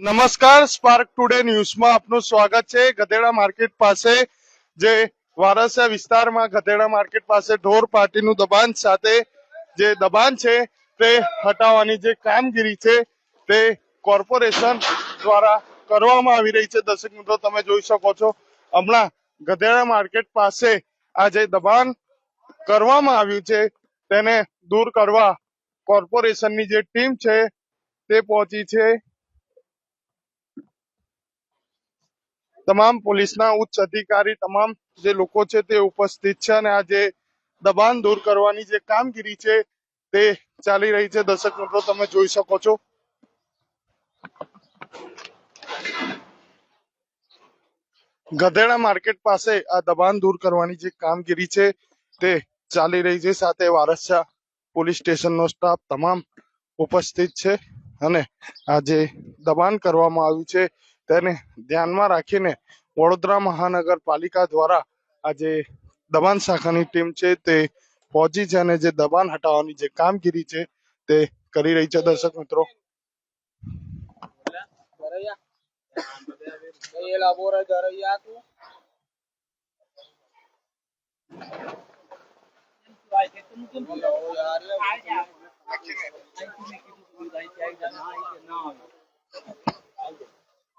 નમસ્કાર spark today ન્યૂઝમાં આપનું સ્વાગત છે. ગધેડા માર્કેટ પાસે જે વારસિયા વિસ્તારમાં ગધેડા માર્કેટ પાસે ઢોર પાર્ટીનું દબાણ સાથે જે દબાણ છે તે હટાવવાની જે કામગીરી છે તે કોર્પોરેશન દ્વારા કરવામાં આવી રહી છે. દર્શક મિત્રો, તમે જોઈ શકો છો, હમણાં ગધેડા માર્કેટ પાસે આ જે દબાણ કરવામાં આવ્યું છે તેને દૂર કરવા કોર્પોરેશનની જે ટીમ છે તે પહોંચી છે. તમામ પોલીસના ઉચ્ચ અધિકારી, તમામ જે લોકો છે તે ઉપસ્થિત છે અને આ જે દબાણ દૂર કરવાની જે કામગીરી છે તે ચાલી રહી છે. દર્શક મિત્રો, તમે જોઈ શકો છો. ગધેડા માર્કેટ પાસે આ દબાણ દૂર કરવાની જે કામગીરી છે તે ચાલી રહી છે. સાથે વારસા પોલીસ સ્ટેશનનો સ્ટાફ તમામ ઉપસ્થિત છે અને આ જે દબાણ કરવામાં આવ્યું છે તેને ધ્યાનમાં રાખીને વડોદરા મહાનગરપાલિકા દ્વારા આજે દબાણ શાખાની ટીમ છે તે પહોંચી છે અને જે દબાણ હટાવવાની જે કામગીરી છે તે કરી રહી છે. દર્શક મિત્રો.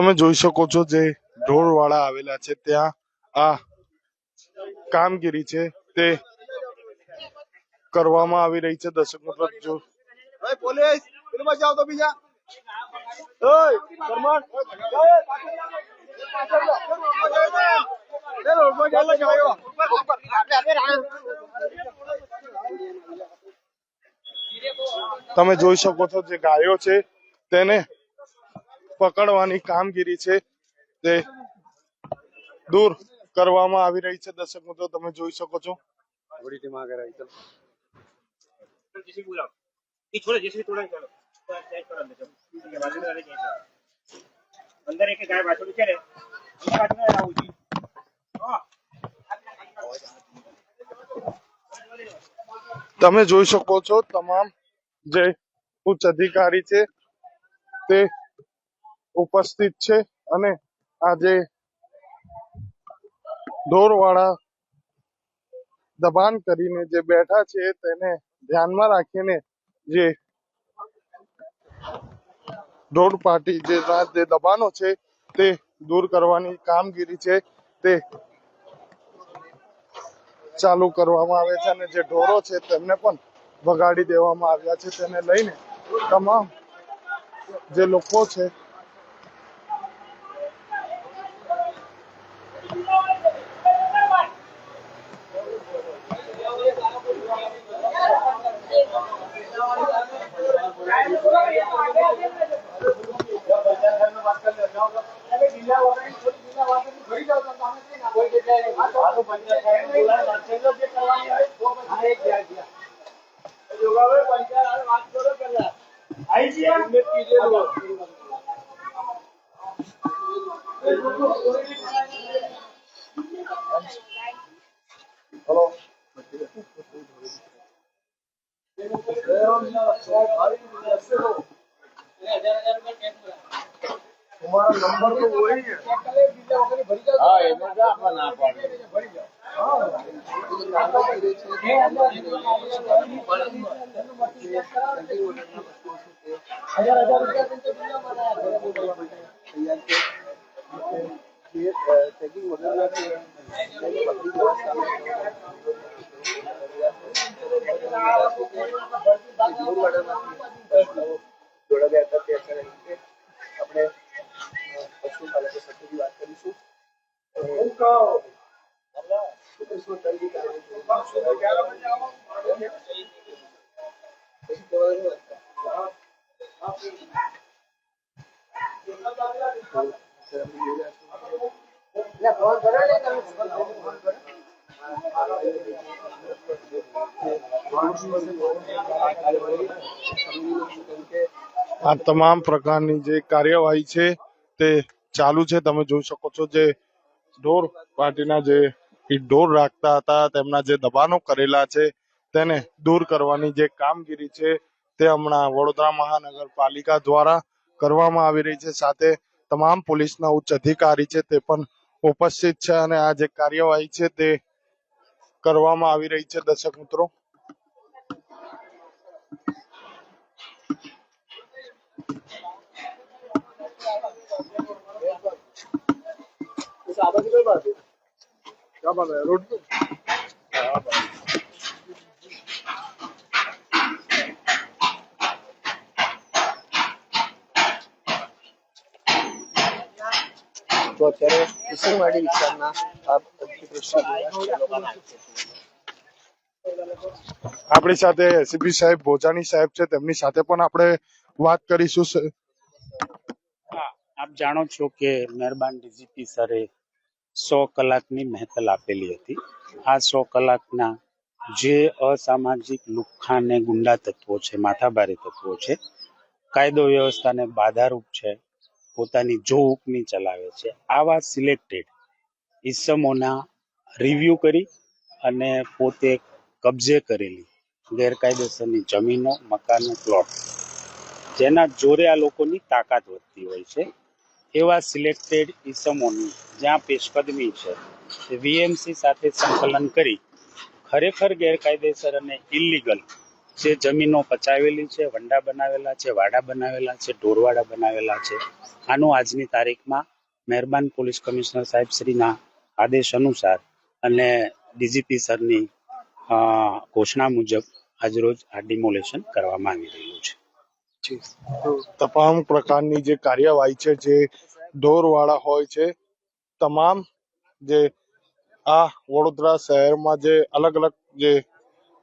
તમે જોઈ શકો છો જે ઢોર વાળા આવેલા છે ત્યાં. આ કામગીરી છે તે કરવામાં આવી રહી છે દર્શક મિત્રો. જો પોલીસ તો બીજા. તમે જોઈ શકો છો જે ગાયો છે તેને પકડવાની કામગીરી છે તે દૂર કરવામાં આવી રહી છે. દર્શક મિત્રો તમે જોઈ શકો છો. તમે જોઈ શકો છો તમામ જે ઉચ્ચ અધિકારી છે તે ઉપસ્થિત છે અને આજે ઢોરવાળા દબાણ કરીને જે બેઠા છે તેને ધ્યાનમાં રાખીને જે ઢોર પાર્ટી જે જે દબાણો છે તે દૂર કરવાની કામગીરી છે તે ચાલુ કરવામાં આવે છે અને જે ઢોરો છે તેમને પણ વગાડી દેવામાં આવ્યા છે તેને લઈને તમામ જે લોકો છે હા એમાં જા આપવા ના પાડે હજાર હજાર રૂપિયા વગર જોડાવ્યા હતા તે અત્યારે આપણે પશુપાલકો સાથેની વાત કરીશું. શું કારણે આ તમામ પ્રકારની જે કાર્યવાહી છે તે ચાલુ છે. તમે જોઈ શકો છો જે ઢોર પાર્ટીના જે ઢોર રાખતા હતા, તેમના જે દબાણો કરેલા છે, તેને દૂર કરવાની જે કામગીરી છે તે હમણાં વડોદરા મહાનગરપાલિકા દ્વારા કરવામાં આવી રહી છે. સાથે તમામ પોલીસના ઉચ્ચ અધિકારી છે તે પણ ઉપસ્થિત છે અને આ જે કાર્યવાહી છે તે કરવામાં આવી રહી છે, દર્શક મિત્રો. રોડ તો અત્યારે કિશનવાડી વિસ્તારના. આપણી સાથે એસીપી સાહેબ ભોજાની સાહેબ છે તેમની સાથે પણ આપણે વાત કરીશું આપ જાણો છો કે મહેરબાન ડીજીપી સરે સો કલાકની મહેતલ આપેલી હતી આ સો કલાકના જે અસામાજિક લુખ્ખા અને ગુંડા તત્વો છે માથાબારી તત્વો છે કાયદો વ્યવસ્થાને બાધારૂપ છે પોતાની જો ઉપની ચલાવે છે. આવા સિલેક્ટેડ ઇસમોના રિવ્યૂ કરી અને પોતે કબજે કરેલી ગેરકાયદેસરની જમીનો, મકાનો પ્લોટ જેના જોરે આ લોકોની તાકાત વધતી હોય છે. એવા સિલેક્ટેડ ઇસમોની જ્યાં પેશકદમી છે વીએમસી સાથે સંકલન કરી ખરેખર ગેરકાયદેસર અને ઇલીગલ જે જમીનો પચાવેલી છે, વંડા બનાવેલા છે, વાડા બનાવેલા છે, ઢોરવાડા બનાવેલા છે, આનું આજની તારીખમાં મહેરબાન પોલીસ કમિશનર સાહેબ શ્રીના આદેશ અનુસાર અને ડીજીપી સરની ઘોષણા મુજબ આજરોજ આ ડિમોલેશન કરવામાં આવી રહ્યું છે. તમામ પ્રકારની જે કાર્યવાહી છે, જે ઢોરવાળા હોય છે, તમામ જે આ વડોદરા શહેરમાં જે અલગ અલગ જે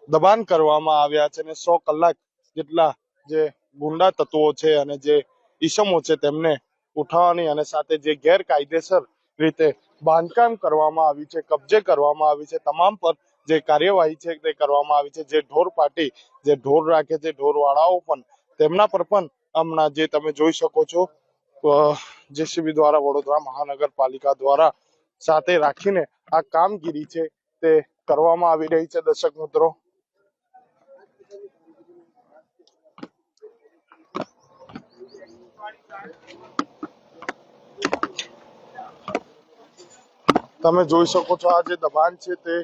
દબાણ કરવામાં આવ્યા છે અને સો કલાક જેટલા જે ગુંડા તત્વો છે અને જે ઈસમો છે તેમને ઉઠાવવાની અને સાથે જે ગેરકાયદેસર રીતે બાંધકામ કરવામાં આવ્યું છે, કબજે કરવામાં આવી છે, તમામ પર જે કાર્યવાહી છે તે કરવામાં આવી છે, જે ઢોર પાર્ટી જે ઢોર રાખે છે, ઢોરવાળાઓ પણ તેમના પર પણ હમણાં જે તમે જોઈ શકો છો જેસીબી દ્વારા વડોદરા મહાનગરપાલિકા દ્વારા સાથે રાખીને આ કામગીરી છે તે કરવામાં આવી રહી છે, દર્શક મિત્રો. તમે જોઈ શકો છો આ જે દબાણ છે તે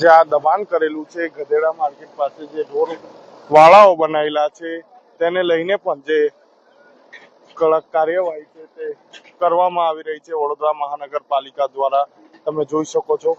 જે આ દબાણ કરેલું છે ગધેડા માર્કેટ પાસે જે ઢોર વાળાઓ બનાવેલા છે, તેને લઈને પણ જે કડક કાર્યવાહી છે તે કરવામાં આવી રહી છે વડોદરા મહાનગરપાલિકા દ્વારા. તમે જોઈ શકો છો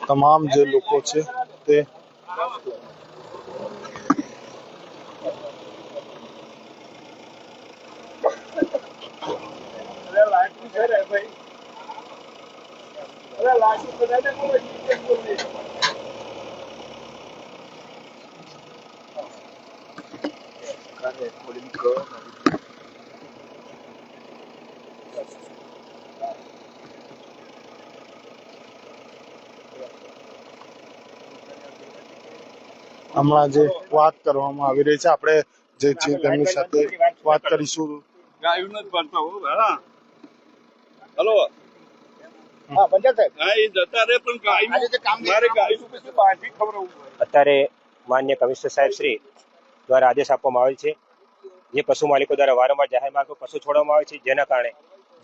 તમામ જે લોકો છે તે હમણાં જે વાત કરવામાં આવી રહી છે આપણે જે છે તેમની સાથે વાત કરીશું. ગાયું નથી ભરતા હો હા હલો. અત્યારે માન્ય કમિશનર સાહેબ શ્રી દ્વારા આદેશ આપવામાં આવેલ છે જે પશુ માલિકો દ્વારા વારંવાર જાહેર માર્ગ પશુ છોડવામાં આવે છે જેના કારણે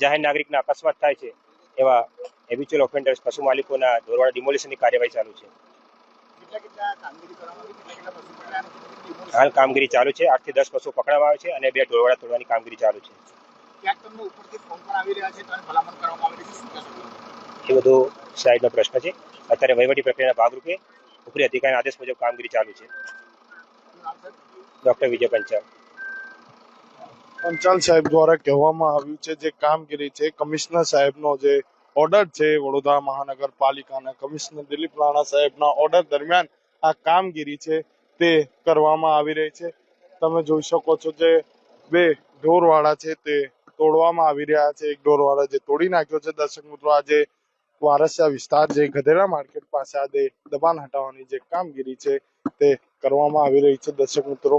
જાહેર નાગરિકના અકસ્માત થાય છે એવા હેબિચ્યુઅલ ઓફેન્ડર્સ પશુ માલિકોના ઢોરવાડા ડિમોલિશનની કાર્યવાહી ચાલુ છે. હાલ કામગીરી ચાલુ છે. આઠથી દસ પશુ પકડવામાં આવે છે અને બે ઢોરવાડા તોડવાની કામગીરી ચાલુ છે. એ બધું સાઈડનો પ્રશ્ન છે. અત્યારે વહીવટી પ્રક્રિયાના ભાગરૂપે ઉપરી અધિકારીના આદેશ મુજબ કામગીરી ચાલુ છે. ડોક્ટર વિજય પંચાલ. પંચાલ સાહેબ દ્વારા કહેવામાં આવ્યું છે જે કામગીરી છે કમિશનર સાહેબનો જે ઓર્ડર છે વડોદરા મહાનગરપાલિકાના કમિશનર દિલીપ રાણા સાહેબના ઓર્ડર દરમિયાન આ કામગીરી છે તે કરવામાં આવી રહી છે. તમે જોઈ શકો છો જે બે ઢોરવાળા છે તે તોડવામાં આવી રહ્યા છે. એક ઢોરવાળા જે તોડી નાખ્યો છે. દર્શક મિત્રો, આજે વારસિયા વિસ્તાર જે ગધેરા માર્કેટ પાસે આજે દબાણ હટાવવાની જે કામગીરી છે તે કરવામાં આવી રહી છે. દર્શક મિત્રો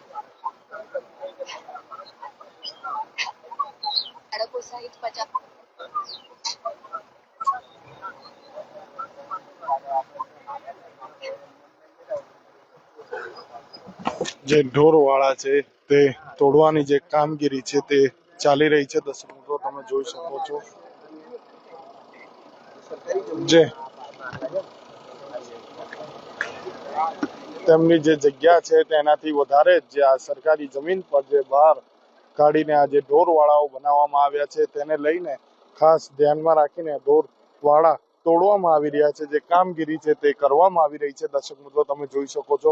જે ઢોર વાળા છે, તે તોડવાની જે કામગીરી છે, તે ચાલી રહી છે. દર્શક તમે જોઈ શકો છો. જે તેમની જે જગ્યા છે, તેનાથી વધારે જે આ સરકારી જમીન પર જે બહાર કાઢીને આ જે ઢોર વાળાઓ બનાવવામાં આવ્યા છે, તેને લઈને ખાસ ધ્યાનમાં રાખીને ઢોર વાળા તોડવામાં આવી રહ્યા છે. જે કામગીરી છે, તે કરવામાં આવી રહી છે. દર્શક મિત્રો, તમે જોઈ શકો છો.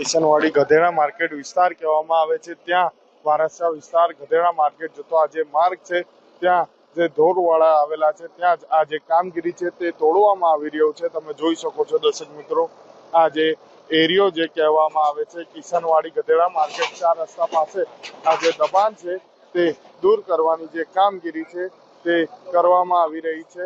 કિશનવાડી ગધેડા માર્કેટ વિસ્તાર કહેવામાં આવે છે. ત્યાં વારસા વિસ્તાર ગધેડા માર્કેટ જતો આ જે માર્ગ છે, ત્યાં જે ઢોરવાળા આવેલા છે, ત્યાં જ આ જે કામગીરી છે તે તોડવામાં આવી રહ્યો છે. તમે જોઈ શકો છો દર્શક મિત્રો, આ જે એરિયો જે કહેવામાં આવે છે, કિશનવાડી ગધેડા માર્કેટ ચાર રસ્તા પાસે આ જે દબાણ છે તે દૂર કરવાની જે કામગીરી છે તે કરવામાં આવી રહી છે.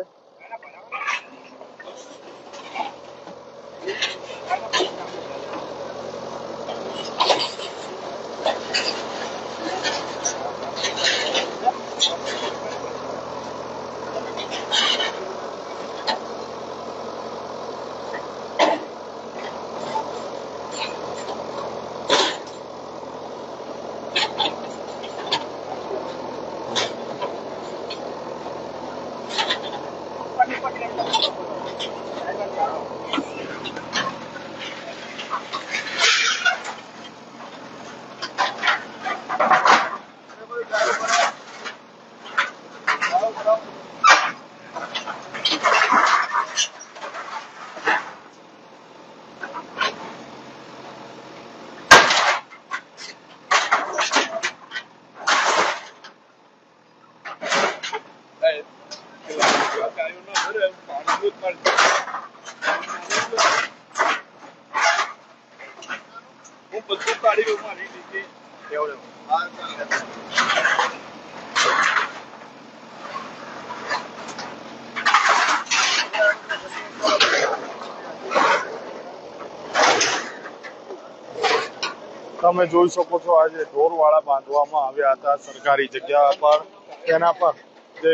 તમે જોઈ શકો છો આજે ઢોરવાળા બાંધવામાં આવ્યા હતા સરકારી જગ્યા પર. તેના પર જે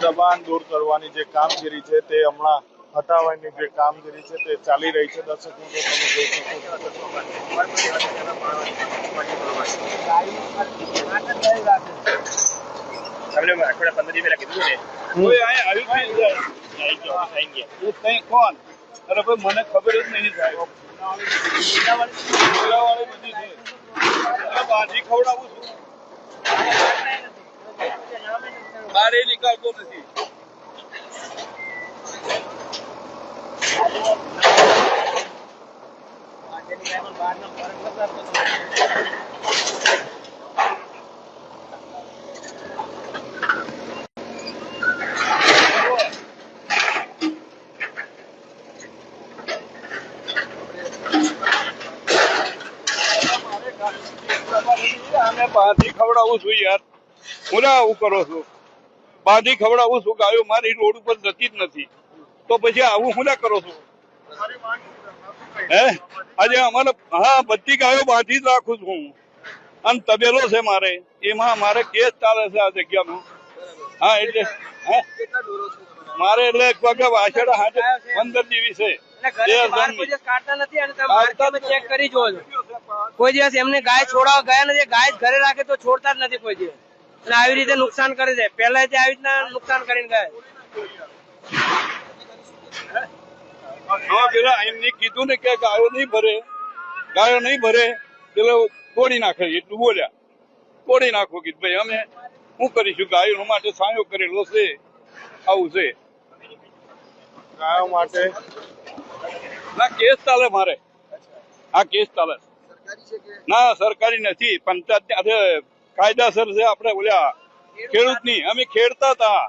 દબાણ દૂર કરવાની જે કામગીરી છે તે હમણાં હટાવવાની જે કામગીરી છે તે ચાલી રહી છે. દર્શક મિત્રો તમે જોઈ શકો છો. મને ખબર જ નહીં સાહેબ બાજી ખવડાવું છું. બહાર નીકળતો નથી. બાજી ખવડાવું છું યાર. હું ના આવું કરો છો? બાજી ખવડાવું છું ગાયો મારી રોડ ઉપર જતી જ નથી. તો પછી આવું હું ના કરો છો? હે? આજે અમારે હા બધી ગાયો બાંધી જ રાખું છું હું. અને તબેલો છે મારે. એમાં મારે કેસ ચાલે છે આ જગ્યામાં. હા એટલે હે? મારે એટલે એક વાગે વાછડા હાજર પંદર જેવી છે. કોઈ દિવસ એમને ગાય છોડાવવા ગયા નથી ગાય ઘરે રાખે તો છોડતા જ નથી કોઈ દિવસ. અને આવી રીતે નુકસાન કરે છે. પહેલા જે આવી રીતના નુકસાન કરીને ગયા. હા પેલા એમને કીધું ને કે ગાયો નહીં ભરે. ગાયો નહીં ભરે. પેલો તોડી નાખે એટલું બોલ્યા. તોડી નાખો કીધું ભાઈ અમે શું કરીશું? ગાયો માટે સાયો કરેલો છે. આવું છે. ગાયો માટે? ના કેસ ચાલે મારે. આ કેસ ચાલે. ના સરકારી નથી પંચાયત કાયદાસર છે આપણે બોલ્યા. ખેડૂતની અમે ખેડતા હતા.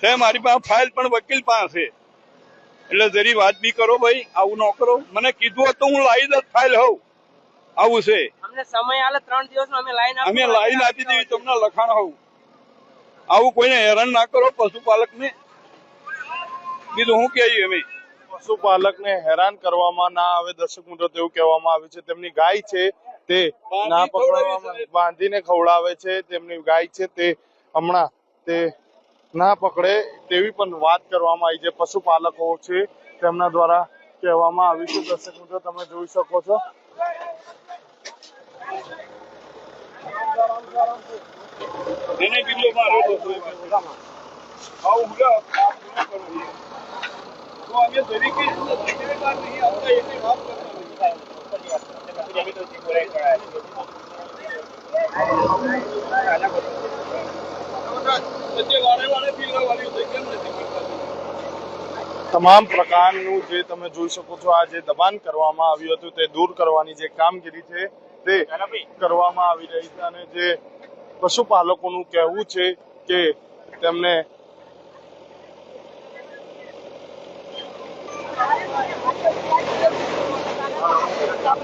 છે મારી પાસે ફાઇલ પણ વકીલ પાસે એટલે જરી વાત બી કરો ભાઈ આવું ન કરો. મને કીધું હતું હું લાવી દત ફાઇલ હોઉં. આવું છે. અમને સમય આલે ત્રણ દિવસ અમે લાઈન અમે લાઈન આપી દેવી તમને લખાણ હોઉં. આવું કોઈને હેરાન ના કરો પશુપાલક ને બીજું હું કહીએ અમે? પશુપાલકને હેરાન કરવામાં ના આવે દર્શક મિત્રો તેવું કહેવામાં આવ્યું છે. તેમની ગાય છે તે ના પકડવામાં બાંધીને ખવડાવે છે તેમની ગાય છે તે હમણાં તે ના પકડે તેવી પણ વાત કરવામાં આવી છે. પશુપાલકો છે તેમના દ્વારા કહેવામાં આવી છે. દર્શક મિત્રો તમે જોઈ શકો છો. એને બિલ્લો છું. તો અમે તરીકે તમામ પ્રકારનું જે તમે જોઈ શકો છો, આ જે દબાણ કરવામાં આવ્યું હતું તે દૂર કરવાની જે કામગીરી છે તે કરવામાં આવી રહી છે. અને જે પશુપાલકોનું કહેવું છે કે તેમને આ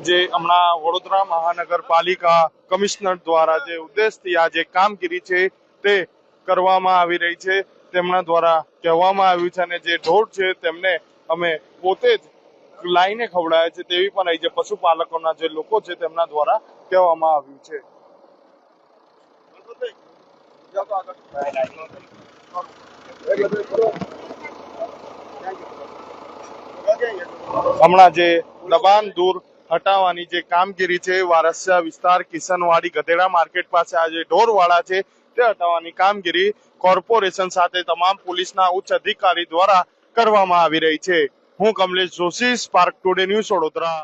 જે હમણાં વડોદરા મહાનગરપાલિકા કમિશનર દ્વારા જે ઉદ્દેશથી આ જે કામગીરી છે તે કરવામાં આવી રહી છે. તેમના દ્વારા કહેવામાં આવ્યું છે અને જે ઢોર છે તેમને અમે પોતે જ લાઈને ખવડાવે છે તેવી પણ અહીં જે પશુપાલકોના જે લોકો છે તેમના દ્વારા કહેવામાં આવ્યું છે. હમણાં જે દબાણ દૂર હટાવવાની જે કામગીરી છે, વારસિયા વિસ્તાર, કિશનવાડી, ગધેડા માર્કેટ પાસે આ જે ઢોરવાળા છે, તે હટાવવાની કામગીરી કોર્પોરેશન સાથે તમામ પોલીસના ઉચ્ચ અધિકારી દ્વારા કરવામાં આવી રહી છે. હું Kamlesh Joshi spark today news Vadodara.